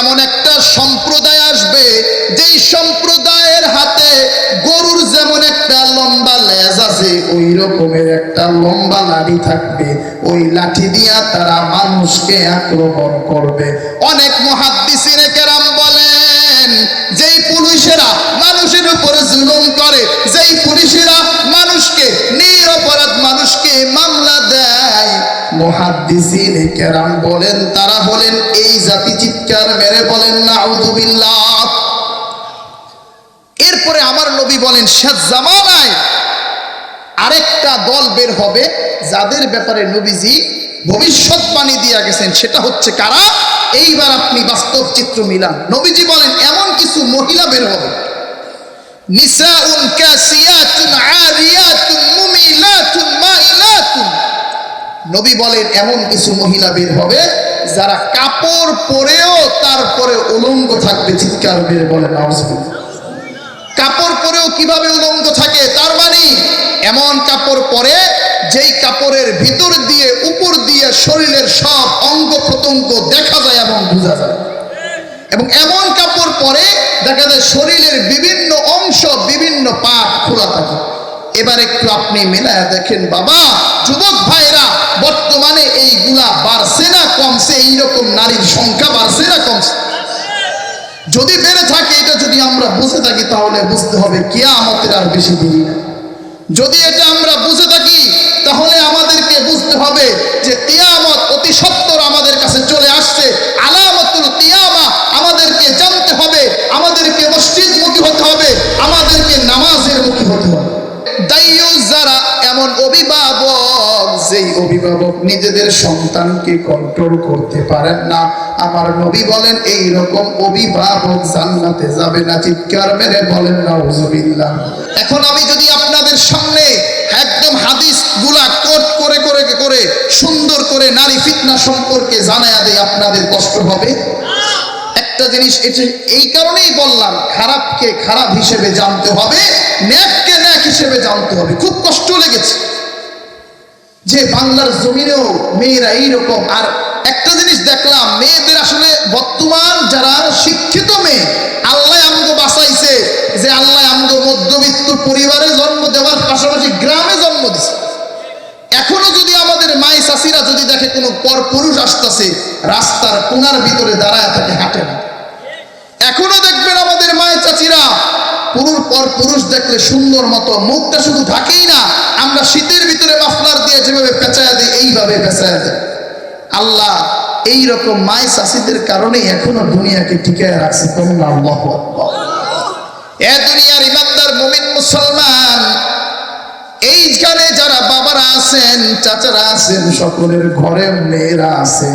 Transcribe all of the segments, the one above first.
এমন একটা সম্প্রদায় আসবে, যেই সম্প্রদায়ের হাতে গরুর যেমন একটা লম্বা লেজ আছে, ওই রকমের একটা লম্বা লাঠি থাকবে। ওই লাঠি দিয়া তারা মানুষকে আক্রমণ করবে। অনেক মহাদ্দিসিনে কেরাম বলেন, যেই পুলিশেরা মানুষের উপরে জুলুম করে যেই পুলিশেরা মানুষকে নিরপরাধ মানুষকে মামলা দেয় মহাদ্দিসিন কেরাম বলেন, তারা বলেন এই জাতি চিৎকার মেরে বলেন নাউযুবিল্লাহ এরপরে আমার নবী বলেন জামানায় আরেকটা দল বের হবে যাদের ব্যাপারে নবীজি ভবিষ্যৎবাণী দিয়া গেছেন, সেটা হচ্ছে কারা? এইবার আপনি বাস্তব চিত্র মিলান। নবীজি বলেন, এমন কিছু মহিলা বের হবে। কাসিয়াতুন আরিয়াতুন নবী বলেন, এমন কিছু মহিলা বের হবে যারা কাপড় পরেও তারপরে উলঙ্গ থাকবে। চিৎকার বের বলে কাপড় পরেও কীভাবে উলঙ্গ থাকে? তার মানে এমন কাপড় পরে যেই কাপড়ের ভিতর দিয়ে, উপর দিয়ে শরীরের সব অঙ্গ প্রত্যঙ্গ দেখা যায় এবং বোঝা যায়। এবং এমন কাপড় পরে দেখা যায় শরীরের বিভিন্ন অংশ, বিভিন্ন পাট খোলা থাকে। এবার একটু আপনি মেলায় দেখেন, বাবা, যুবক ভাইরা বর্তমানে এইগুলা বাড়ছে না কমছে? এইরকম নারীর সংখ্যা বাড়ছে না কমছে? যদি বেড়ে থাকে, এটা যদি আমরা বুঝে থাকি, তাহলে বুঝতে হবে কিয়ামতের আর বেশি দেরি না। যদি এটা আমরা বুঝে থাকি, তাহলে আমাদেরকে বুঝতে হবে যে কিয়ামত অতি সত্তর আমাদের কাছে চলে আসছে। আলামতুল কিয়ামা, আমাদেরকে জানতে হবে, আমাদেরকে মসজিদ মুখী হতে হবে, আমাদেরকে নামাজের মুখী হতে হবে। দায়ুস যারা এমন অভিভাবক, যেই অভিভাবক নিজেদের সন্তানকে কন্ট্রোল করতে পারেন না। আমার নবী বলেন এই রকম অভিভাবক জান্নাতে যাবে না। চিৎকার মেরে বলেন না হুজুবিল্লাহ এখন আমি যদি আপনাদের সামনে একদম হাদিসগুলা কোট করে করে করে, সুন্দর করে নারী ফিতনা সম্পর্কে জানায়া দেয় আপনাদের কষ্ট হবে? একটা জিনিস এই কারণেই বললাম, খারাপকে খারাপ হিসেবে জানতে হবে, ন্যাককে ন্যাক হিসেবে জানতে হবে। খুব কষ্ট লেগেছে যে বাংলার জমিনেও মেয়েরা এইরকম। আর একটা জিনিস দেখলাম, মেয়েদের আসলে বর্তমান যারা শিক্ষিত মেয়ে, আল্লাহ আমগো বাঁচাইছে যে আল্লাহ আমগো মধ্যবিত্ত পরিবারে জন্ম দেওয়ার পাশাপাশি গ্রামে জন্ম দিছে। এখনও যদি আমাদের মাই চাষিরা যদি দেখে কোনো পর পুরুষ আসতেছে, রাস্তার কোনার ভিতরে দাঁড়ায় থাকে হাঁটে না। এখনও দেখবেন আমাদের মায়ের চাচিরা, পুরুষ পর পুরুষ দেখলে সুন্দর মতো, মুখটা শুধু ঢাকেই না, আমরা শীতের ভিতরে মাফলার দিয়ে যেভাবে পেঁচায়া দিই, এইভাবে পেঁচায়া দেয় আল্লাহ এই রকম মায় চাষিদের কারণেই এখনও দুনিয়াকে টিকায় রাখছে। আল্লাহ এ দুনিয়ার ইমানদার মুমিন মুসলমান এইখানে যারা বাবারা আছেন, চাচারা আছেন, সকলের ঘরে মেয়েরা আছেন।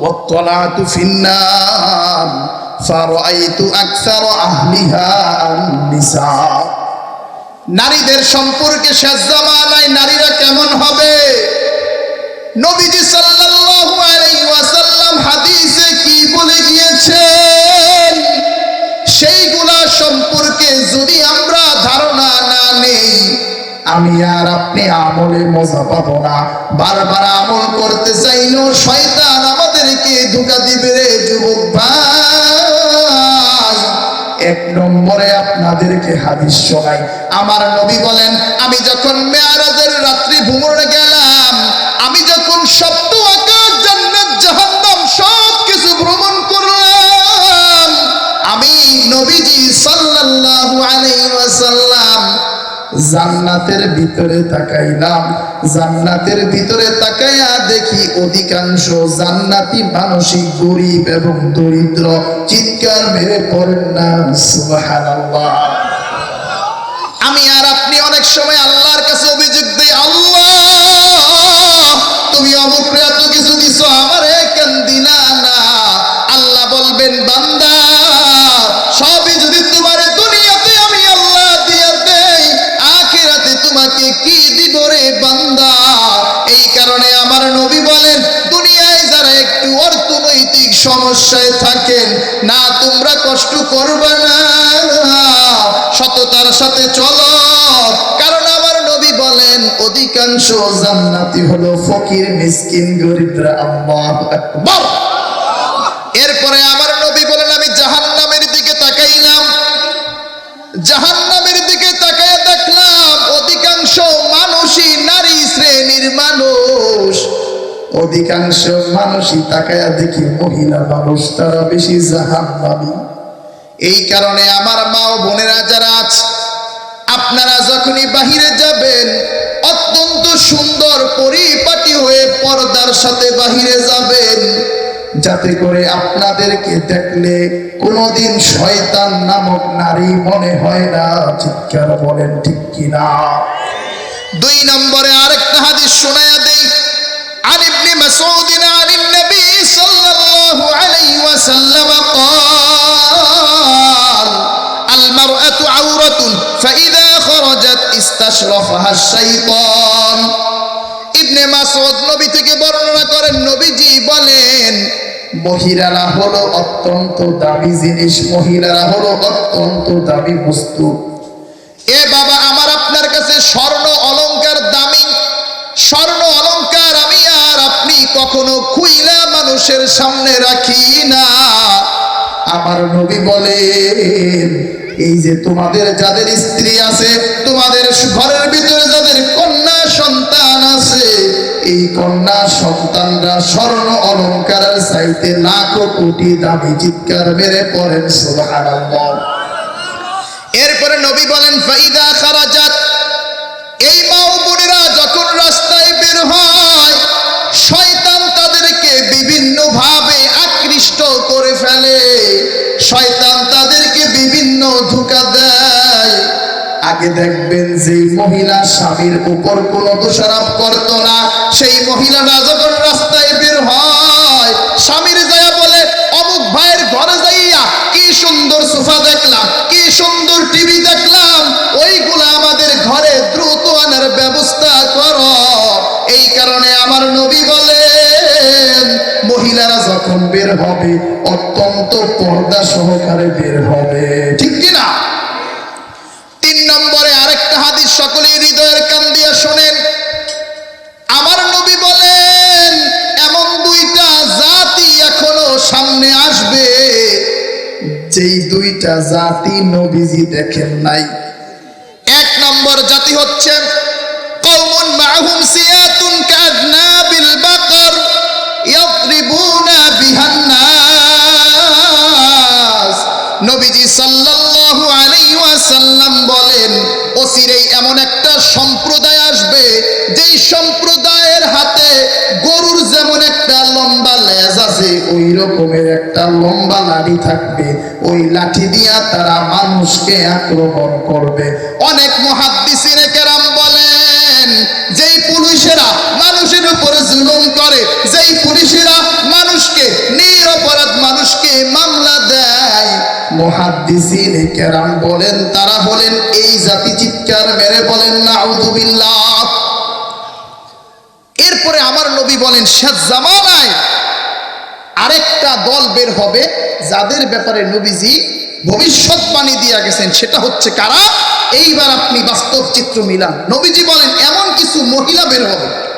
واطلعت في النار فرأيت أكثر أهلها النساء নারীদের সম্পর্কে শেষ জামানায় নারীরা কেমন হবে নবীজি সাল্লাল্লাহু আলাইহি ওয়াসাল্লাম হাদিসে কি বলে গিয়েছেন সেইগুলা সম্পর্কে যদি আমরা ধারণা না নেই আমি আর আপনি আমলে মজা পাবো না বারবার আমল করতে চাইলেও শয়তান আমাদেরকে ধোকা দিবে রে যুবক ভাই। এক নম্বরে আপনাদেরকে হাদিস শোনাই। আমার নবী বলেন, আমি যখন মেয়ারাজের রাত্রি ভ্রমণে গেলাম, আমি যখন সপ্ত আকাশ, জান্নাত, জাহান্নাম সব কিছু ভ্রমণ করলাম, আমি নবীজি সাল্লাল্লাহু আলাইহি ওয়াসাল্লাম জান্নাতের ভিতরে তাকাইলাম। জান্নাতের ভিতরে তাকাইয়া দেখি অধিকাংশ জান্নাতি মানসিক গরিব এবং দরিদ্র। চিৎকার মেরে পড়েন না, সুবহানাল্লাহ। আমি আর আপনি অনেক সময় আল্লাহর কাছে অভিযোগ দিই, আল্লাহ সততার সাথে চলো। কারণ আমার নবী বলেন, অধিকাংশ জান্নাতি হলো ফকির, মিসকিন, গরিবরা আল্লাহু আকবার। এরপরে আমার নবী বলেন, আমি জাহান্নামের দিকে তাকাইলাম। জাহান্নামের দিকে তাকায় দেখলাম, অধিকাংশ মানুষই নারী শ্রেণির মানুষ। অধিকাংশ মানুষই তাকায়া দেখি মহিলা মানুষ, তারা বেশি জাহান্নামী। এই কারণে আমার মা ও বোনেরা যারা আছে আপনারা যখনই বাহিরে যাবেন অত্যন্ত সুন্দর পরিপাটি হয়ে পর্দার সাথে বাহিরে যাবেন যাতে করে আপনাদেরকে দেখলে কোনোদিন শয়তান নামক নারী মনে হয় না চিৎকার বলেন ঠিক কিনা দুই নম্বরে আরেকটা হাদিস শোনায়া দেই عن ابن مسعود عن النبي صلى الله عليه وسلم قال নাজাত ইস্তাশরাফাহা শাইতান। ইবনে মাসউদ নবী থেকে বর্ণনা করেন, নবীজি বলেন, মহিলারা হলো অত্যন্ত দামি জিনিস, মহিলারা হলো অত্যন্ত দামি বস্তু। এ বাবা, আমার আপনার কাছে স্বর্ণ অলংকার দামি। স্বর্ণ অলংকার আমি আর আপনি কখনো খুইলা মানুষের সামনে রাখি না। আমার নবী বলেন এই যে তোমাদের যাদের স্ত্রী আছে, তোমাদের ঘরের ভিতরে যাদের কন্যা সন্তান আছে, এই কন্যা সন্তানরা স্বর্ণ অলংকারের চাইতে লাখো কোটি দামি চিৎকার মেরে পড়েন, সুবহানাল্লাহ। এরপরে নবী বলেন, ফাইদা খারাজাত। এই মা বোনেরা যখন রাস্তায় বের হয়, শয়তান তাদেরকে বিভিন্ন ভাবে আকৃষ্ট করে ফেলে। শয়তান তাদেরকে বিভিন্ন ধোকা দেয়। আগে দেখবেন যে মহিলা স্বামীর উপর কোনো দোষারোপ করত না, সেই মহিলাটা যখন রাস্তায় বের হয়, স্বামীর বের হবে, অত্যন্ত পর্দা সহকারে বের হবে। ঠিক কিনা? তিন নম্বরে আরেকটা হাদিস সকলেই হৃদয়ের কান দিয়া শোনেন। আমার নবী বলেন, এমন দুইটা জাতি এখনও সামনে আসবে, যেই দুইটা জাতি নবীজি দেখেন নাই। এক নম্বর জাতি হচ্ছে কওমুন মাহুম সিয়াতুন কাদনাবিল নবীজি সাল্লাল্লাহু আলাইহি ওয়াসাল্লাম বলেন অচিরেই এমন একটা সম্প্রদায় আসবে, যেই সম্প্রদায়ের হাতে গরুর যেমন একটা লম্বা লেজ আছে, ওই রকমের একটা লম্বা লাঠি থাকবে। ওই লাঠি দিয়া তারা মানুষকে আক্রমণ করবে। অনেক মহাদ্দিসিনে কেরাম বলেন, যেই পুলিশেরা মানুষের উপর জুলুম করে যেই পুলিশেরা মানুষকে নিরপরাধ মানুষকে মামলা দেয় আরেকটা দল বের হবে, যাদের ব্যাপারে নবীজি ভবিষ্যৎবাণী দিয়া গেছেন, সেটা হচ্ছে কারা? এইবার আপনি বাস্তব চিত্র মিলান। নবীজি বলেন, এমন কিছু মহিলা বের হবে।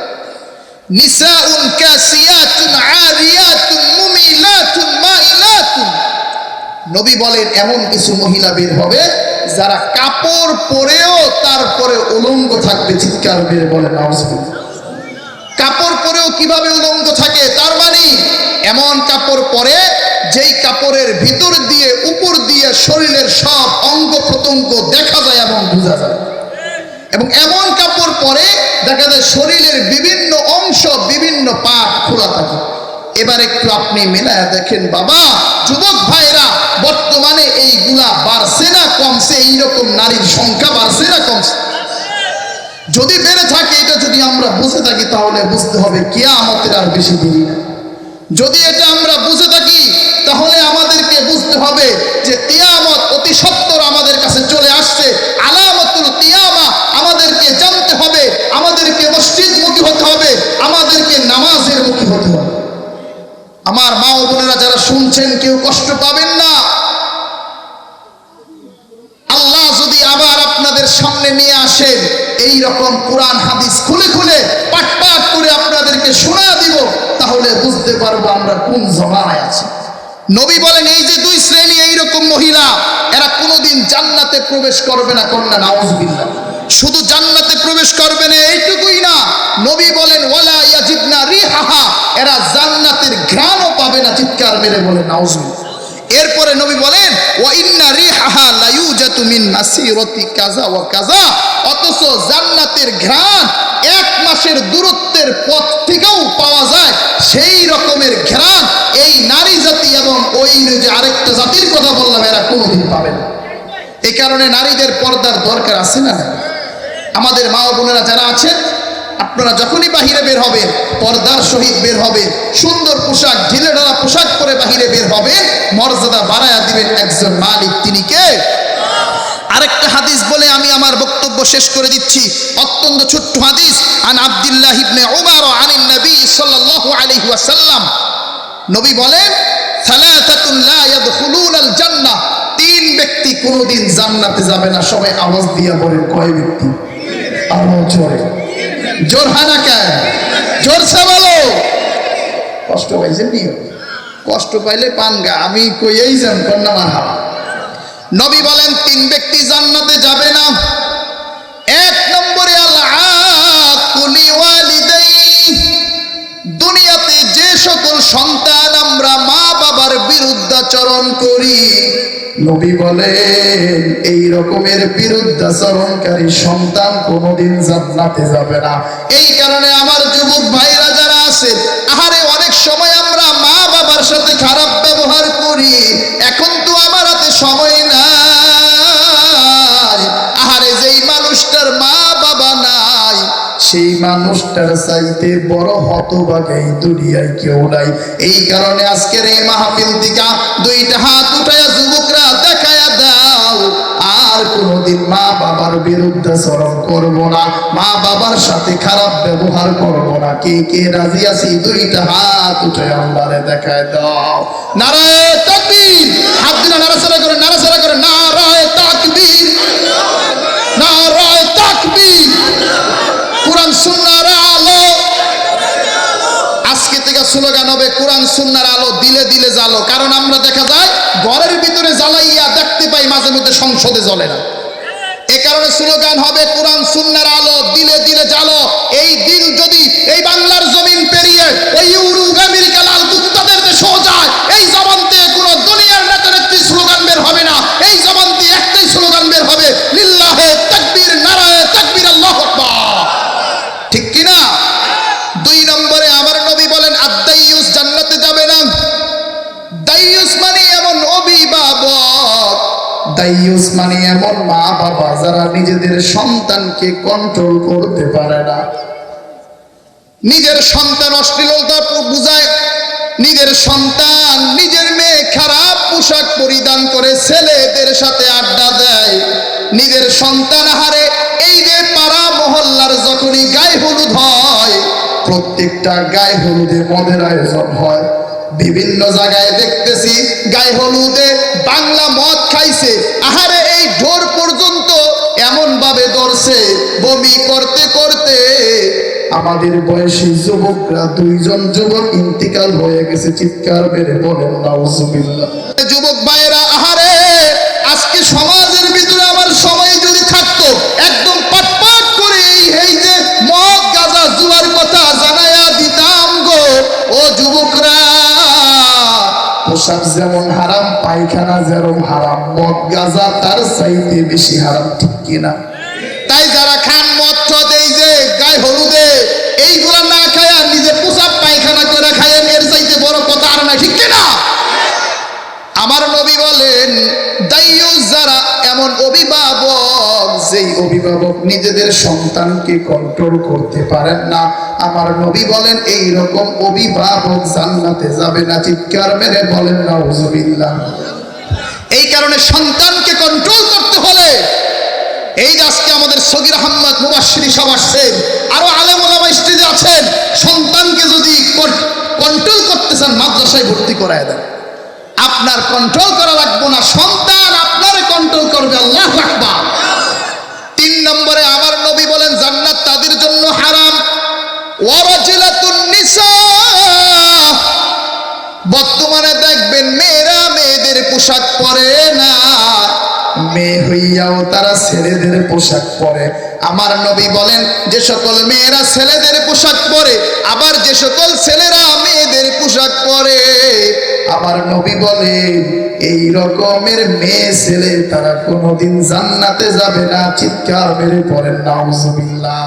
আরিয়াতুন নবী বলেন, এমন কিছু মহিলা বের হবে যারা কাপড় পরেও তারপরে উলঙ্গ থাকবে। চিৎকার বের বলেন কাপড় পরেও কীভাবে উলঙ্গ থাকে? তার মানে এমন কাপড় পরে যেই কাপড়ের ভিতর দিয়ে, উপর দিয়ে শরীরের সব অঙ্গ প্রত্যঙ্গ দেখা যায় এবং বোঝা যায়। এবং এমন কাপড় পরে দেখা যায় শরীরের বিভিন্ন অংশ, বিভিন্ন পাট খোলা থাকে। এবার একটু আপনি মেলায় দেখেন, বাবা, যুবক বর্তমানে এইগুলা বাড়ছে না, কমছে, এইরকম নারীর সংখ্যা বাড়ছে না, কমছে। যদি বেড়ে থাকে, এটা যদি আমরা বুঝে থাকি, তাহলে বুঝতে হবে কেয়ামতের আর বেশি দেরি না। যদি এটা আমরা বুঝে থাকি, তাহলে আমাদের বুঝতে হবে যে তিয়ামত অতি সত্তর আমাদের কাছে চলে আসছে। আলামতুল তিয়ামা আমাদেরকে জানতে হবে, আমাদেরকে মসজিদমুখী হতে হবে, আমাদেরকে নামাজের মুখী হতে হবে। আমার মা বোনেরা যারা শুনছেন, কেউ কষ্ট পাবেন না আল্লাহ যদি আবার আপনাদের সামনে নিয়ে আসেন এই রকম কোরআন, হাদিস খুলে খুলে পাট পাট করে আপনাদেরকে শোনা দিব, তাহলে বুঝতে পারব আমরা কোন জমানায় আছি। নবী বলেন, এই যে দুই শ্রেণি, এইরকম মহিলা, এরা কোনোদিন জান্নাতে প্রবেশ করবে না, কন্যা, নাউজবিল্লাহ। শুধু জান্নাতে প্রবেশ করবে না, এইটুকুই না। নবী বলেন, ওয়ালা ইয়াজিদনা রিহাহা। এরা জান্নাতের ঘ্রাণও পাবে না, চিৎকার মেরে বলে, নাউজবিল্লাহ। এরপরে নবী বলেন, ওয়া ইন্না রিহাহা লা ইউজাতু মিন মাসিরাতি ওয়া কাযা অথচ জান্নাতের ঘ্রাণ এক মাসের দূরত্বের পথ থেকেও পাওয়া যায়। সেই রকমের ঘ্রাণ এই নারী জাতি এবং ওই যে আরেকটা জাতির কথা বললাম, এরা কোনোদিন পাবে না। এই কারণে নারীদের পর্দার দরকার আছে না আমাদের মা বোনেরা যারা আছেন আপনারা যখনই বাহিরে বের হবেন, পর্দার সহিত বের হবেন, সুন্দর পোশাক, ঢিলে ঢালা পোশাক পরে বাহিরে বের হবেন, মর্যাদা বাড়ায়া দিবেন একজন মালিক। তিনি কে? আরেকটা হাদিস বলে আমি আমার বক্তব্য শেষ করে দিচ্ছি। অত্যন্ত ছোট্ট হাদিস, আন আব্দুল্লাহ ইবনে উমার আনিন নবী সাল্লাল্লাহু আলাইহি ওয়াসাল্লাম। নবী বলেন, সালাতাতুন লা ইয়াদখুলুনাল জান্নাহ তিন ব্যক্তি কোনোদিন জান্নাতে যাবে না, সবাই আওয়াজ দিয়ে বলেন, কয় ব্যক্তি? আরও জোরে জোর হয় না কেন জোরসে বলো। কষ্ট পাইছেন নি? কষ্ট পাইলে পান গা। আমি কইয়েই যান কন্যা মারহাবা নবী বলেন, তিন ব্যক্তি জান্নাতে যাবে না। এক নম্বরে দুনিয়াতে যে সকল সন্তান আমরা মা বাবার বিরুদ্ধাচরণ করি। নবী বলেন, এই রকমের বিরুদ্ধাচরণকারী সন্তান কোনোদিন জান্নাতে যাবে না। এই কারণে আমার যুবক ভাইরা যারা আছেন আহারে অনেক সময় আমরা মা বাবার সাথে খারাপ ব্যবহার করি, এখন তো আমার হাতে সময় নাই। আহারে যেই মানুষটার মা বাবা নাই, সেই মানুষটার চাইতে বড় হতবাগাই দুনিয়ায় কেউ নাই। এই কারণে আজকের এই মাহফিল দিকা দুইটা হাত উঠায়া আর কোনোদিন মা বাবার বিরুদ্ধে চরণ করব না। মা বাবার সাথে খারাপ ব্যবহার করব না। কে কে রাজি আছি? দুইটা হাত উঠে আল্লাহরে দেখায় দাও। নারায় তাকবীর। হাত দিলে নাড়াচাড়া করে নাড়াচাড়া করে। নারায় তাকবীর। নারায় তাকবীর। কুরআন সুন্নার থেকে স্লোগান হবে, কোরআন, সুন্নার আলো দিলে দিলে জ্বালো। কারণ আমরা দেখা যায়, ঘরের ভিতরে জ্বালাইয়া দেখতে পাই, মাঝে মধ্যে সংসদে জ্বলে না। এ কারণে স্লোগান হবে, কোরআন, সুন্নার আলো দিলে দিলে জ্বালো। এই দিন যদি, এই দাইয়ুস মানে এমন মা বাবা যারা নিজেদের সন্তানকে কন্ট্রোল করতে পারে না। নিজের সন্তান অশ্লীলতা বুঝায়, নিজের সন্তান নিজের মেয়ে খারাপ পোশাক পরিধান করে ছেলেদের সাথে আড্ডা দেয়, নিজের সন্তান হারে এই যে পাড়া মহল্লার যখনই গায়ে হলুদ হয়, প্রত্যেকটা গায়ে হলুদে মদের আয়োজন হয়। বিভিন্ন জায়গায় দেখতেছি, গায়ে হলুদে বাংলা মদ খাইছে। আহারে, এই ঢোর পর্যন্ত এমন ভাবে ধরছে, বমি করতে করতে। আমাদের বয়সী যুবকরা দুইজন যুবক ইন্তিকাল হয়ে গেছে, চিৎকার বেড়ে বলেন, নাউজুবিল্লাহ। পোশাক যেমন হারাম, পায়খানা যেরম হারাম, মদ, গাজা তার চাইতে বেশি হারাম, ঠিক কিনা? তাই যারা খান মদ, চদ, এই যে গায়ে হলুদে, এইগুলা না খায় আর নিজে পোশাক পায়খানা করে খায় এর চাইতে বড় কথা আর না ঠিক কিনা? আমার নবী বলেন যারা এমন অভিভাবক, যেই অভিভাবক নিজেদের সন্তানকে কন্ট্রোল করতে পারেন না। আমার নবী বলেন এই রকম অভিভাবক জান্নাতে যাবে না। চিৎকার মেরে বলেন না এই কারণে সন্তানকে কন্ট্রোল করতে হলে এই আজকে আমাদের সগির আহম্মদ মুবাসিরি সব আসছেন, আরও আলেম স্টেজে আছেন, সন্তানকে যদি কন্ট্রোল করতে চান, মাদ্রাসায় ভর্তি করায় দেন। আপনার কন্ট্রোল করা লাগবে না। সন্তান আপনার কন্ট্রোল করবে, আল্লাহ আকবার। তিন নম্বরে আমার নবী বলেন, জান্নাত তাদের জন্য হারাম। বর্তমানে দেখবেন মেয়েরা মেয়েদের পোশাক পরে না। মেয়ে হইয়াও তারা ছেলেদের পোশাক পরে। আমার নবী বলেন, যে সকল মেয়েরা ছেলেদের পোশাক পরে, আবার যে সকল ছেলেরা মেয়েদের পোশাক পরে, আমার নবী বলে এই রকমের মেয়ে ছেলে তারা কোনোদিন জান্নাতে যাবে না, চিৎকার মেরে পড়েন, নাউজুবিল্লাহ।